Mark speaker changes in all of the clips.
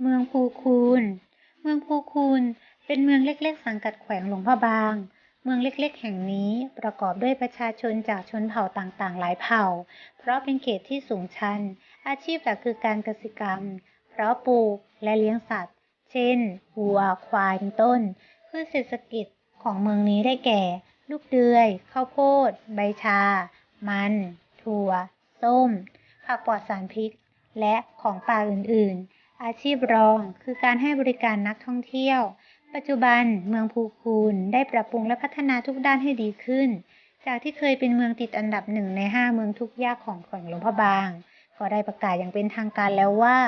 Speaker 1: เมืองภูคูน เมืองภูคูนเป็นเมืองเล็กๆ สังกัดแขวงหลวงพระบาง เมืองเล็กๆ แห่งนี้ประกอบด้วยประชาชนจากชนเผ่าต่างๆ หลายเผ่า เพราะเป็นเขตที่สูงชัน อาชีพหลักคือการเกษตรกรรม เพราะปลูกและเลี้ยงสัตว์ เช่น วัว ควาย เป็นต้น พืชเศรษฐกิจของเมืองนี้ได้แก่ ลูกเดือย ข้าวโพด ใบชา มัน ถั่ว ส้ม ผักปลอดสารพิษ และของป่าอื่นๆ อาชีพรองคือการให้บริการนักท่องเที่ยว ปัจจุบันเมืองภูคูนได้ปรับปรุงและพัฒนาทุกด้านให้ดีขึ้น จากที่เคยเป็นเมืองติดอันดับหนึ่งในห้าเมืองทุกยากของแขวงหลวงพระบาง ก็ได้ประกาศอย่างเป็นทางการแล้วว่า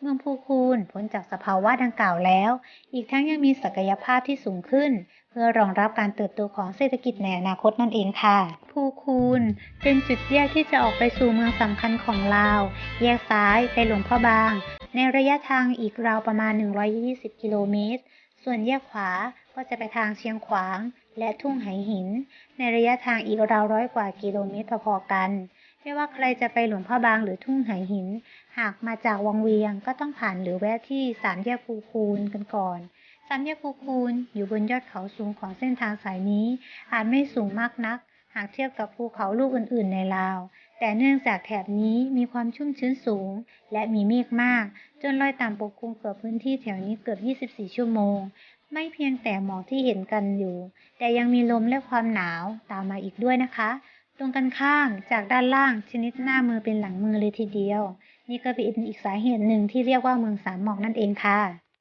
Speaker 1: เมืองภูคูนพ้นจากสภาวะดังกล่าวแล้ว อีกทั้งยังมีศักยภาพที่สูงขึ้น เพื่อรองรับการเติบโตของเศรษฐกิจในอนาคตนั่นเองค่ะภูคูนเป็นจุดแยกที่จะออกไปสู่เมืองสำคัญของลาว แยกซ้ายไปหลวงพ่อบาง ในระยะทางอีกราวประมาณ 120 กิโลเมตร ส่วนแยกขวาก็จะไปทางเชียงขวาง และทุ่งไหหิน ในระยะทางอีกราวร้อยกว่ากิโลเมตรพอๆกัน ไม่ว่าใครจะไปหลวงพ่อบางหรือทุ่งไหหิน หากมาจากวังเวียงก็ต้องผ่านหรือแวะที่สามแยกภูคูนกันก่อนสามแยกภูคูนอยู่บนยอดเขาสูงของเส้นทางสายนี้ อาจไม่สูงมากนัก หากเทียบกับภูเขาลูกอื่นๆในลาว แต่เนื่องจากแถบนี้มีความชุ่มชื้นสูง และมีเมฆมาก จนลอยต่ำปกคลุมเกือบพื้นที่แถวนี้เกือบ 24 ชั่วโมง ไม่เพียงแต่หมอกที่เห็นกันอยู่ แต่ยังมีลมและความหนาวตามมาอีกด้วยนะคะ ตรงกันข้ามจากด้านล่างชนิดหน้ามือเป็นหลังมือเลยทีเดียว นี่ก็เป็นอีกสาเหตุหนึ่งที่เรียกว่าเมืองสามหมอกนั่นเองค่ะ